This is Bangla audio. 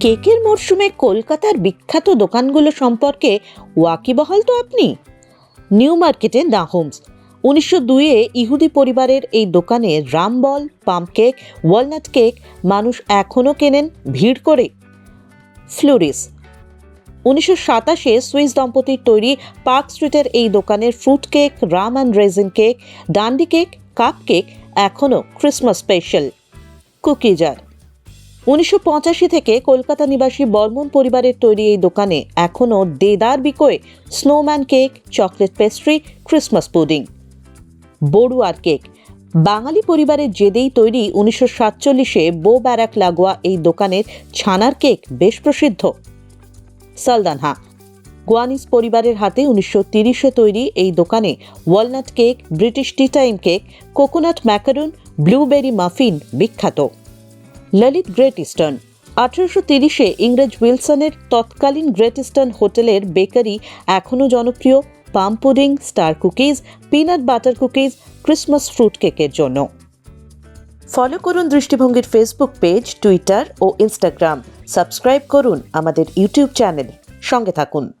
কেকের মরশুমে কলকাতার বিখ্যাত দোকানগুলো সম্পর্কে ওয়াকিবহাল তো আপনি? নিউ মার্কেটে নাহোমস উনিশশো দুইয়ে ইহুদি পরিবারের এই দোকানে rum ball plum cake, walnut cake মানুষ এখনও কেনেন ভিড় করে। ফ্লোরিস। উনিশশো সাতাশে সুইস দম্পতির তৈরি পার্ক স্ট্রিটের এই দোকানের fruit cake, rum and raisin cake, Dundee cake, cupcake এখনও ক্রিসমাস স্পেশাল। কুকিজার উনিশশো পঁচাশি থেকে কলকাতা নিবাসী বর্মন পরিবারের তৈরি এই দোকানে এখনও দেদার বিকোয় snowman cake, chocolate pastry, Christmas pudding. বড়ুয়ার cake. বাঙালি পরিবারের জেদেই তৈরি উনিশশো সাতচল্লিশে বো ব্যারাক লাগোয়া এই দোকানের ছানার কেক বেশ প্রসিদ্ধ। সালদানহা গোয়ানিস পরিবারের হাতে উনিশশো তিরিশে তৈরি এই দোকানে walnut cake, British tea time cake, coconut macaroon, blueberry muffin বিখ্যাত। ললিত গ্রেট ইস্টার্ন আঠারোশো তিরিশে ইংরেজ উইলসনের তৎকালীন গ্রেট ইস্টার্ন হোটেলের বেকারি এখনও জনপ্রিয়, plum pudding, star cookies, peanut butter cookies, Christmas fruit কেকের জন্য। ফলো করুন দৃষ্টিভঙ্গির ফেসবুক পেজ টুইটার ও ইনস্টাগ্রাম সাবস্ক্রাইব করুন আমাদের ইউটিউব চ্যানেল সঙ্গে থাকুন।